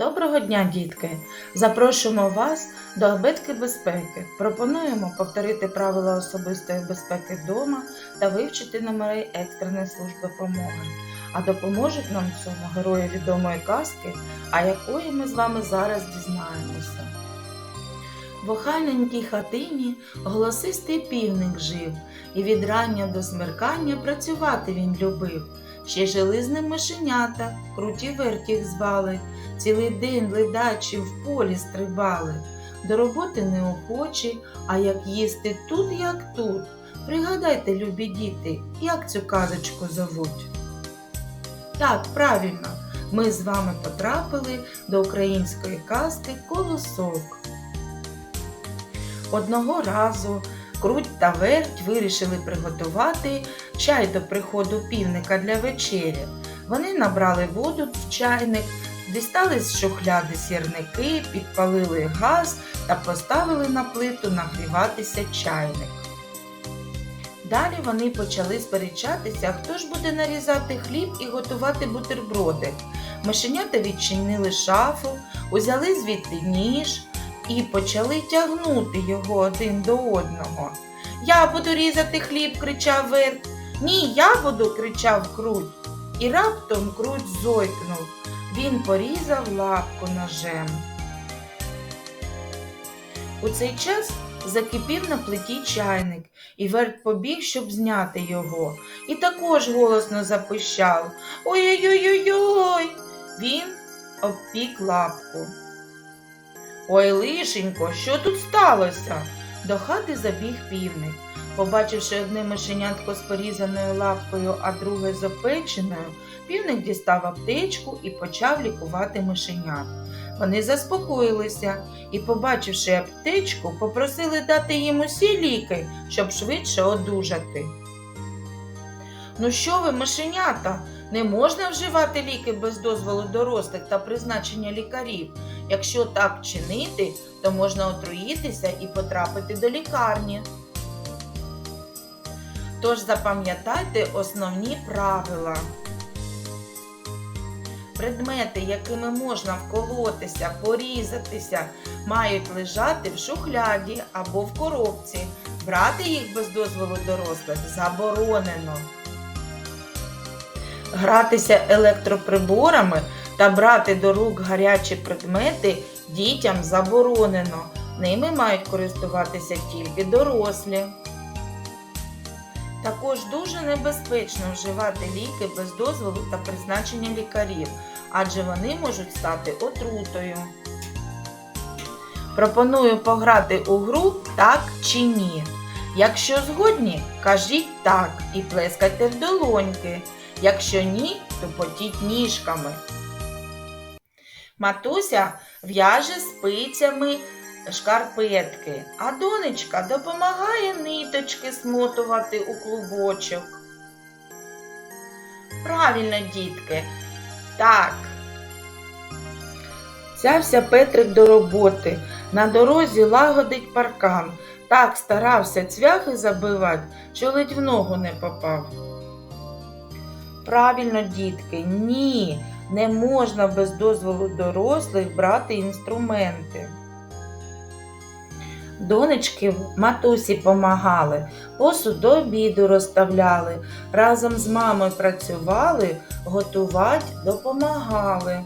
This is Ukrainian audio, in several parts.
Доброго дня, дітки! Запрошуємо вас до абетки безпеки. Пропонуємо повторити правила особистої безпеки вдома та вивчити номери екстреної служби допомоги. А допоможуть нам цьому герої відомої казки, а якої ми з вами зараз дізнаємося. В охайненькій хатині голосистий півник жив, і від рання до смеркання працювати він любив. Ще жили з ним мишенята, круті вертіх звали, цілий день ледачі в полі стрибали. До роботи неохочі, а як їсти тут, як тут. Пригадайте, любі діти, як цю казочку зовуть. Так, правильно, ми з вами потрапили до української казки Колосок. Одного разу круть та верть вирішили приготувати чай до приходу півника для вечері. Вони набрали воду в чайник, дістали з шухляди сірники, підпалили газ та поставили на плиту нагріватися чайник. Далі вони почали сперечатися, хто ж буде нарізати хліб і готувати бутерброди. Мишенята відчинили шафу, узяли звідти ніж і почали тягнути його один до одного. Я буду різати хліб, кричав Верт. Ні, я буду, кричав круть. І раптом круть зойкнув. Він порізав лапку ножем. У цей час закипів на плиті чайник, і верт побіг, щоб зняти його, і також голосно запищав Ой-ой-ой-ой-ой. Він обпік лапку. Ой, лишенько, що тут сталося? До хати забіг півник. Побачивши одне мишенятко з порізаною лапкою, а друге з опеченою, півник дістав аптечку і почав лікувати мишенят. Вони заспокоїлися і, побачивши аптечку, попросили дати їм усі ліки, щоб швидше одужати. Ну що ви, мишенята, не можна вживати ліки без дозволу дорослих та призначення лікарів. Якщо так чинити, то можна отруїтися і потрапити до лікарні. Тож запам'ятайте основні правила. Предмети, якими можна вколотися, порізатися, мають лежати в шухляді або в коробці. Брати їх без дозволу дорослих заборонено. Гратися електроприборами та брати до рук гарячі предмети дітям заборонено. Ними мають користуватися тільки дорослі. Також дуже небезпечно вживати ліки без дозволу та призначення лікарів, адже вони можуть стати отрутою. Пропоную пограти у гру так чи ні. Якщо згодні, кажіть так і плескайте в долоньки. Якщо ні, то потіть ніжками. Матуся в'яже спицями шкарпетки, а донечка допомагає ниточки смотувати у клубочок. Правильно, дітки. Так. Взявся Петрик до роботи. На дорозі лагодить паркан. Так старався цвяхи забивати, що ледь в ногу не попав. Правильно, дітки, ні, не можна без дозволу дорослих брати інструменти. Донечки матусі помагали, посуд до обіду розставляли, разом з мамою працювали, готувати допомагали.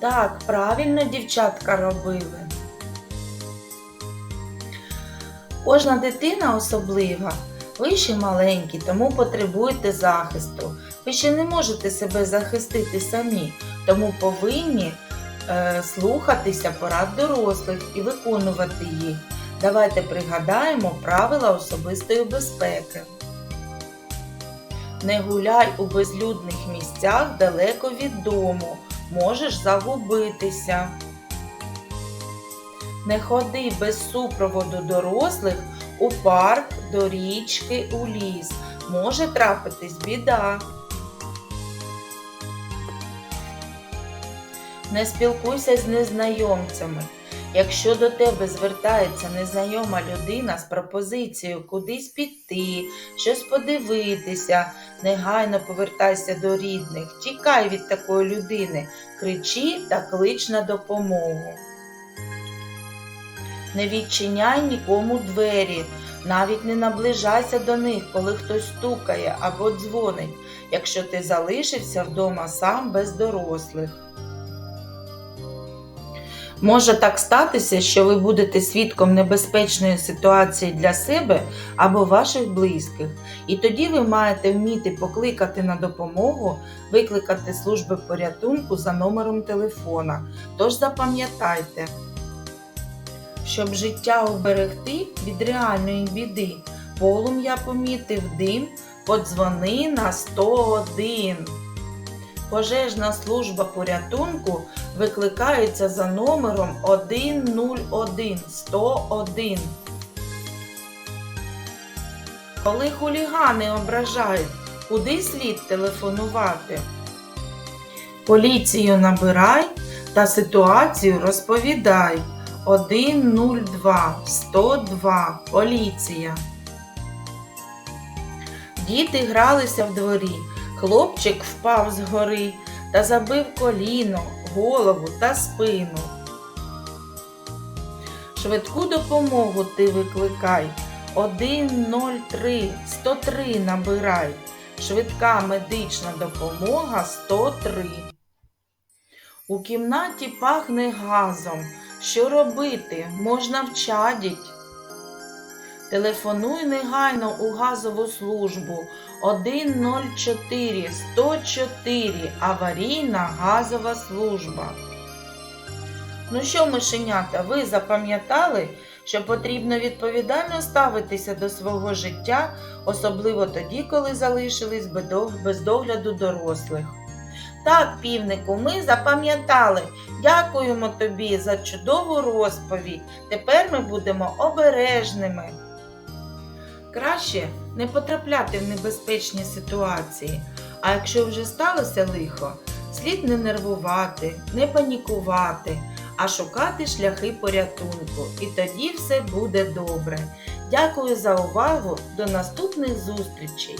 Так, правильно дівчатка робили. Кожна дитина особлива. Ви ще маленькі, тому потребуєте захисту. Ви ще не можете себе захистити самі, тому повинні слухатися порад дорослих і виконувати їх. Давайте пригадаємо правила особистої безпеки. Не гуляй у безлюдних місцях далеко від дому, можеш загубитися. Не ходи без супроводу дорослих у парк, до річки, у ліс. Може трапитись біда. Не спілкуйся з незнайомцями. Якщо до тебе звертається незнайома людина з пропозицією кудись піти, щось подивитися, негайно повертайся до рідних, тікай від такої людини, кричи та клич на допомогу. Не відчиняй нікому двері, навіть не наближайся до них, коли хтось стукає або дзвонить, якщо ти залишився вдома сам без дорослих. Може так статися, що ви будете свідком небезпечної ситуації для себе або ваших близьких, і тоді ви маєте вміти покликати на допомогу, викликати служби порятунку за номером телефона. Тож запам'ятайте, щоб життя уберегти від реальної біди, полум'я помітив дим, подзвони на 101. Пожежна служба порятунку викликається за номером 101 101. Коли хулігани ображають, куди слід телефонувати? Поліцію набирай та ситуацію розповідай. 102 102 Поліція. Діти гралися в дворі. Хлопчик впав з гори та забив коліно, голову та спину. Швидку допомогу ти викликай. 103 103 набирай. Швидка медична допомога 103. У кімнаті пахне газом. Що робити? Можна вчадіть. Телефонуй негайно у газову службу 104 104 аварійна газова служба. Ну що, мишенята, ви запам'ятали, що потрібно відповідально ставитися до свого життя, особливо тоді, коли залишились без догляду дорослих. Так, півнику, ми запам'ятали. Дякуємо тобі за чудову розповідь. Тепер ми будемо обережними. Краще не потрапляти в небезпечні ситуації, а якщо вже сталося лихо, слід не нервувати, не панікувати, а шукати шляхи порятунку. І тоді все буде добре. Дякую за увагу. До наступних зустрічей!